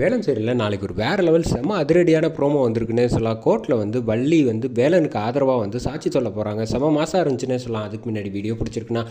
வேலம் சைடில் நாளைக்கு ஒரு வேறு லெவல் செம்ம அதிரடியான ப்ரோமோ வந்திருக்குன்னே சொல்லலாம். கோர்ட்டில் வந்து வள்ளி வந்து வேலனுக்கு ஆதரவாக வந்து சாட்சி சொல்ல போகிறாங்க செம மாதம் இருந்துச்சுன்னே சொல்லலாம். அதுக்கு முன்னாடி வீடியோ பிடிச்சிருக்குன்னா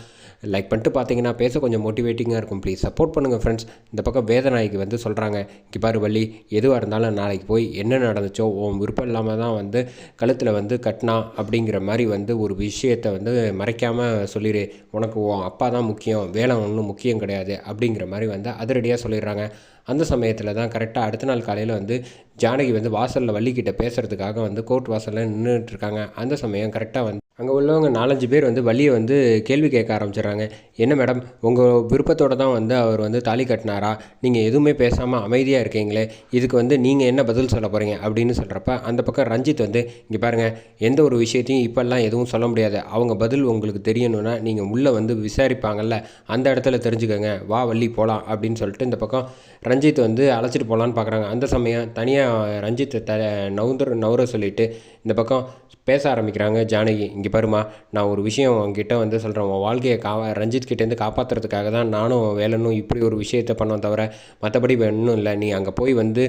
லைக் பண்ணிட்டு பார்த்தீங்கன்னா பேச கொஞ்சம் மோட்டிவேட்டிங்காக இருக்கும். ப்ளீஸ் சப்போர்ட் பண்ணுங்கள் ஃப்ரெண்ட்ஸ் இந்த பக்கம் வேதநாயகி வந்து சொல்கிறாங்க இங்கே பாரு வள்ளி எதுவாக இருந்தாலும் நாளைக்கு போய் என்ன நடந்துச்சோ உன் விருப்பம் இல்லாமல் தான் வந்து கழுத்தில் வந்து கட்டினா அப்படிங்கிற மாதிரி வந்து ஒரு விஷயத்தை வந்து மறைக்காமல் சொல்லிடு உனக்கு உன் அப்பா தான் முக்கியம் வேலை ஒன்றும் முக்கியம் கிடையாது அப்படிங்கிற மாதிரி வந்து அதிரடியாக சொல்லிடுறாங்க. அந்த சமயத்தில் தான் கரெக்டாக அடுத்த நாள் காலையில் வந்து ஜானகி வந்து வாசலில் வள்ளிக்கிட்ட பேசுகிறதுக்காக வந்து கோர்ட் வாசலில் நின்றுட்டுருக்காங்க அந்த சமயம் கரெக்டாக வந்து அங்கே உள்ளவங்க நாலஞ்சு பேர் வந்து வள்ளியை வந்து கேள்வி கேட்க ஆரம்பிச்சிடுறாங்க. என்ன மேடம் உங்கள் விருப்பத்தோடு தான் வந்து அவர் வந்து தாலி கட்டினாரா? நீங்கள் எதுவுமே பேசாமல் அமைதியாக இருக்கீங்களே? இதுக்கு வந்து நீங்கள் என்ன பதில் சொல்ல போகிறீங்க அப்படின்னு சொல்கிறப்ப அந்த பக்கம் ரஞ்சித் வந்து இங்கே பாருங்கள் எந்த ஒரு விஷயத்தையும் இப்போல்லாம் எதுவும் சொல்ல முடியாது. அவங்க பதில் உங்களுக்கு தெரியணும்னா நீங்கள் உள்ளே வந்து விசாரிப்பாங்கல்ல. அந்த இடத்துல தெரிஞ்சுக்கோங்க. வா வள்ளி போகலாம் அப்படின்னு சொல்லிட்டு இந்த பக்கம் ரஞ்சித் வந்து அழைச்சிட்டு போகலான்னு பார்க்குறாங்க அந்த சமயம் தனியாக ரஞ்சித்தை த நவுந்தர் நவுற சொல்லிவிட்டு இந்த பக்கம் பேச ஆரம்பிக்கிறாங்க ஜானகி இங்கே பாருமா நான் ஒரு விஷயம் அவங்ககிட்ட வந்து சொல்கிறேன் உன் வாழ்க்கையை கா ரஞ்சித் கிட்டேருந்து காப்பாற்றுறதுக்காக தான் நானும் வேலனும் இப்படி ஒரு விஷயத்தை பண்ணோம் தவிர மற்றபடி இன்னும் இல்லை. நீ அங்கே போய் வந்து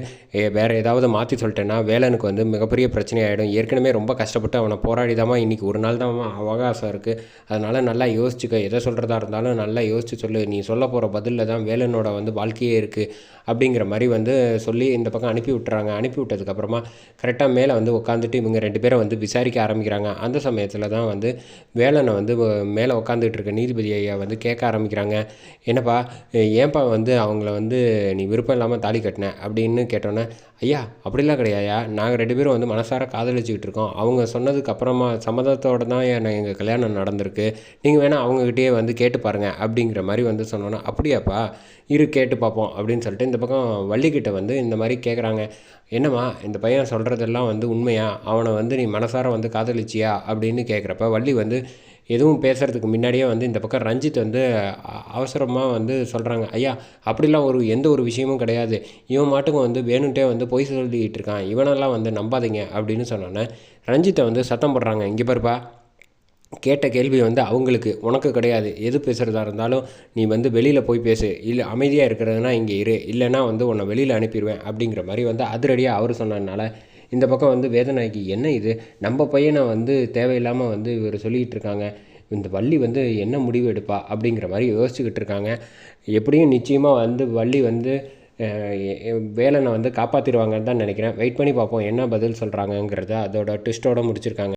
வேறு ஏதாவது மாற்றி சொல்லிட்டேன்னா வேலனுக்கு வந்து மிகப்பெரிய பிரச்சனை ஆகிடும் ஏற்கனவே ரொம்ப கஷ்டப்பட்டு அவனை போராடிதாமா இன்றைக்கி ஒரு நாள் தான் அவகாசம் இருக்குது அதனால் நல்லா யோசிச்சுக்க. எதை சொல்கிறதா இருந்தாலும் நல்லா யோசிச்சு சொல்லு. நீ சொல்ல போகிற பதிலில் தான் வேலனோட வந்து வாழ்க்கையே இருக்குது அப்படிங்கிற மாதிரி வந்து சொல்லி இந்த பக்கம் அனுப்பி விட்டுறாங்க. அனுப்பி விட்டதுக்கப்புறமா கரெக்டாக மேலே வந்து உட்காந்துட்டு இவங்க ரெண்டு பேரும் வந்து விசாரிக்க ஆரம்பிக்கிறாங்க. அந்த சமயத்தில் தான் வந்து வேலனை வந்து மேலே உட்காந்துட்டு இருக்க நீதிபதி ஐயா வந்து கேட்க ஆரம்பிக்கிறாங்க. என்னப்பா ஏன்பா வந்து அவங்கள வந்து நீ விருப்பம் இல்லாமல் தாலி கட்டின? அப்படின்னு கேட்டோன்னே ஐயா அப்படிலாம் கிடையாயா நாங்கள் ரெண்டு பேரும் வந்து மனசார காதலிச்சுக்கிட்டு இருக்கோம். அவங்க சொன்னதுக்கு அப்புறமா சம்மதத்தோடு தான் எங்கள் கல்யாணம் நடந்திருக்கு. நீங்கள் வேணால் அவங்கக்கிட்டே வந்து கேட்டு பாருங்கள் அப்படிங்கிற மாதிரி வந்து சொன்னோன்னா அப்படியாப்பா இரு கேட்டு பார்ப்போம் அப்படின்னு சொல்லிட்டு இந்த பக்கம் வள்ளிக்கிட்ட வந்து இந்த மாதிரி கேட்குறாங்க என்னம்மா இந்த பையன் சொல்கிறதெல்லாம் வந்து உண்மையா? அவனை வந்து நீ மனசார வந்து காதலிச்சியா அப்படின்னு கேட்குறப்ப வள்ளி வந்து எதுவும் பேசுகிறதுக்கு முன்னாடியே வந்து இந்த பக்கம் ரஞ்சித் வந்து அவசரமாக வந்து சொல்கிறாங்க ஐயா அப்படிலாம் ஒரு எந்த ஒரு விஷயமும் கிடையாது. இவன் மாட்டுக்கும் வந்து வேணுன்ட்டே வந்து பொய் சொல்லிக்கிட்டு இருக்கான். இவனெல்லாம் வந்து நம்பாதீங்க அப்படின்னு சொன்னோன்னே ரஞ்சித்தை வந்து சத்தம் போடுறாங்க இங்கே பாருப்பா. கேட்ட கேள்வி வந்து அவங்களுக்கு உனக்கு கிடையாது. எது பேசுகிறதா இருந்தாலும் நீ வந்து வெளியில் போய் பேசு. இல்லை அமைதியாக இருக்கிறதுனா இங்கே இரு. இல்லைனா வந்து உன்னை வெளியில் அனுப்பிடுவேன் அப்படிங்கிற மாதிரி வந்து அதிரடியாக அவர் சொன்னதுனால இந்த பக்கம் வந்து வேதநாயகி என்ன இது? நம்ம பையனை வந்து தேவையில்லாமல் வந்து இவர் சொல்லிக்கிட்டு இருக்காங்க. இந்த வள்ளி வந்து என்ன முடிவு எடுப்பா? அப்படிங்கிற மாதிரி யோசிச்சுக்கிட்டு இருக்காங்க. எப்படியும் நிச்சயமாக வந்து வள்ளி வந்து வேலனை வந்து காப்பாற்றிடுவாங்கன்னு தான் நினைக்கிறேன். வெயிட் பண்ணி பார்ப்போம் என்ன பதில் சொல்கிறாங்கங்கிறத அதோட ட்விஸ்ட்டோடு முடிச்சிருக்காங்க.